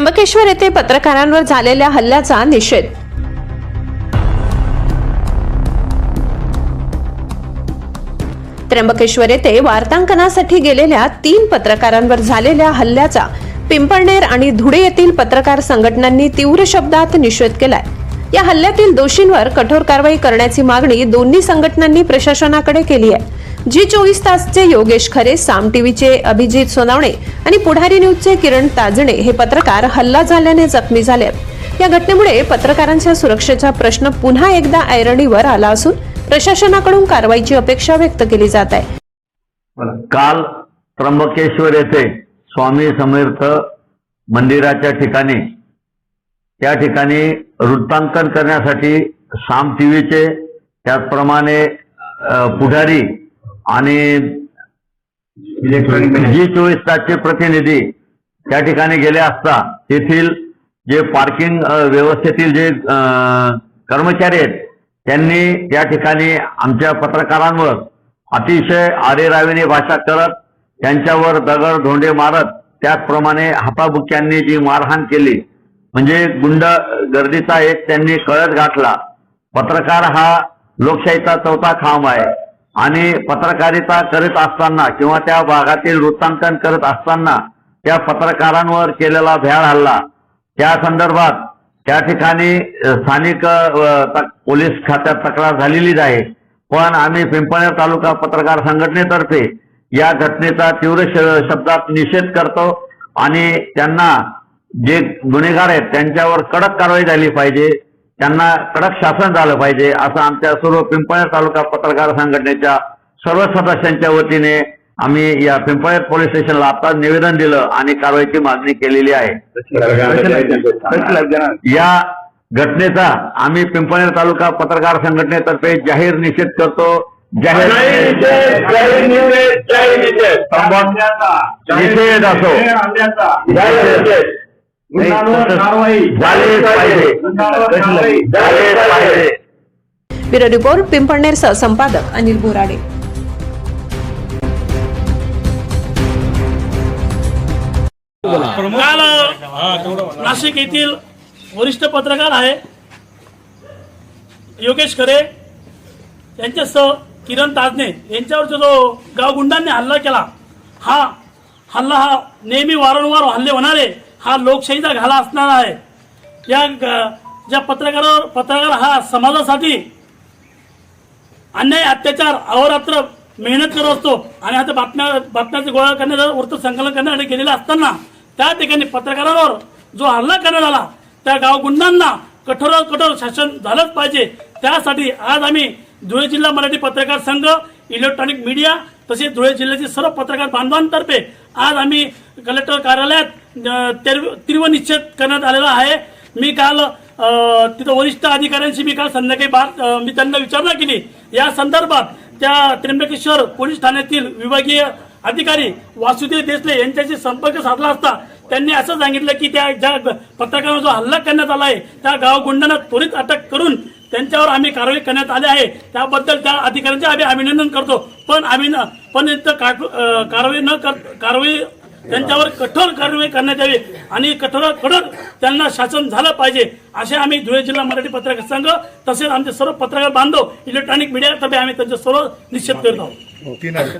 त्र्यंबकेश्वर येथे पत्रकारांवर झालेल्या हल्ल्याचा निषेध. त्र्यंबकेश्वर येथे वार्तांकनासाठी गेलेल्या तीन पत्रकारांवर झालेल्या हल्ल्याचा पिंपळनेर आणि धुळे येथील पत्रकार संघटनांनी तीव्र शब्दात निषेध केलाय. या हल्ल्यातील दोषींवर कठोर कारवाई करण्याची मागणी दोन्ही संघटनांनी प्रशासनाकडे केली आहे. जी चोवीस तासचे योगेश खरे साम टीव्हीचे अभिजित सोनावणे आणि पुढारी न्यूजचे किरण ताजणे हे पत्रकार हल्ला झाल्याने जखमी झाले या घटनेमुळे पत्रकारांच्या सुरक्षेचा प्रश्न पुन्हा एकदा ऐरणीवर आला असून प्रशासनाकडून कारवाईची अपेक्षा व्यक्त केली जात आहे. काल त्र्यंबकेश्वर येथे स्वामी समर्थ मंदिराच्या ठिकाणी त्या ठिकाणी वृत्तांकन करण्यासाठी साम टीव्हीचे त्याचप्रमाणे पुढारी आणि जी चोवीस तासचे प्रतिनिधी त्या ठिकाणी गेले असता तेथील जे पार्किंग व्यवस्थेतील जे कर्मचारी आहेत त्यांनी त्या ठिकाणी आमच्या पत्रकारांवर अतिशय आरेरावीने भाषा करत त्यांच्यावर दगड धोंडे मारत त्याचप्रमाणे हाताबुक्यांनी जी मारहाण केली म्हणजे गुंड गर्दीचा एक त्यांनी कळत घातला. पत्रकार हा लोकशाहीचा चौथा खांब आहे. आणि पत्रकारिता करत असताना किंवा त्या भागातील वृत्तांकन करत असताना त्या पत्रकारांवर केलेला भ्याड हल्ला. त्या संदर्भात त्या ठिकाणी स्थानिक पोलीस खात्यात तक्रार झालेलीच आहे. पण आम्ही पिंपळनेर तालुका पत्रकार संघटनेतर्फे या घटनेचा तीव्र श- शब्दात निषेध करतो आणि त्यांना जे गुन्हेगार आहेत त्यांच्यावर कडक कारवाई झाली पाहिजे. त्यांना कडक शासन झालं पाहिजे असं आमच्या सर्व पिंपळनेर तालुका पत्रकार संघटनेच्या सर्व सदस्यांच्या वतीने आम्ही या पिंपळनेर पोलीस स्टेशनला आता निवेदन दिलं आणि कारवाईची मागणी केलेली आहे. या घटनेचा आम्ही पिंपळनेर तालुका पत्रकार संघटनेतर्फे जाहीर निषेध करतो. जाहीर निषेध असो. ब्युरो रिपोर्ट पिंपळनेर संपादक अनिल बोराडे. काल नाशिक येथील वरिष्ठ पत्रकार आहे योगेश खरे. यांच्यासह किरण ताजने यांच्यावरचा जो गावगुंडांनी हल्ला केला हा हल्ला हा नेहमी वारंवार हल्ले होणारे हा लोकशाहीचा घाला असणार आहे. या ज्या पत्रकारावर पत्रकार हा समाजासाठी अन्याय अत्याचार अहोरात्र मेहनत करत असतो आणि आता बातम्या बातम्याचे गोळा करण्याचं वृत्त संकलन करण्यासाठी गेलेला असताना त्या ठिकाणी पत्रकारांवर जो हल्ला करण्यात आला त्या गावगुंडांना कठोर कठोर शासन झालंच पाहिजे. त्यासाठी आज आम्ही धुळे जिल्हा मराठी पत्रकार संघ इलेक्ट्रॉनिक मीडिया तसेच धुळे जिल्ह्याचे सर्व पत्रकार बांधवांतर्फे आज आम्ही कलेक्टर कार्यालयात तीव्र तीव्र निश्चित करण्यात आलेला आहे. मी काल तिथं वरिष्ठ अधिकाऱ्यांशी मी काल संध्याकाळी बात मी त्यांना विचारणा केली. या संदर्भात त्या त्र्यंबकेश्वर पोलीस ठाण्यातील विभागीय अधिकारी वासुदेव देसले यांच्याशी संपर्क साधला असता त्यांनी असं सांगितलं की त्या ज्या पत्रकारांवर जो हल्ला करण्यात आला आहे त्या गावगुंडांना त्वरित अटक करून त्यांच्यावर आम्ही कारवाई करण्यात आली आहे. त्याबद्दल त्या अधिकाऱ्यांचे आम्ही अभिनंदन करतो. पण आम्ही न- पण इथं का- कारवाई न कर कारवाई त्यांच्यावर कठोर कारवाई करण्यात यावी आणि कठोर कडक त्यांना शासन झालं पाहिजे असे आम्ही धुळे जिल्हा मराठी पत्रकार संघ तसेच आमचे सर्व पत्रकार बांधव इलेक्ट्रॉनिक मीडियातर्फे आम्ही त्यांचे सर्व निश्चित करत. हो, आहोत.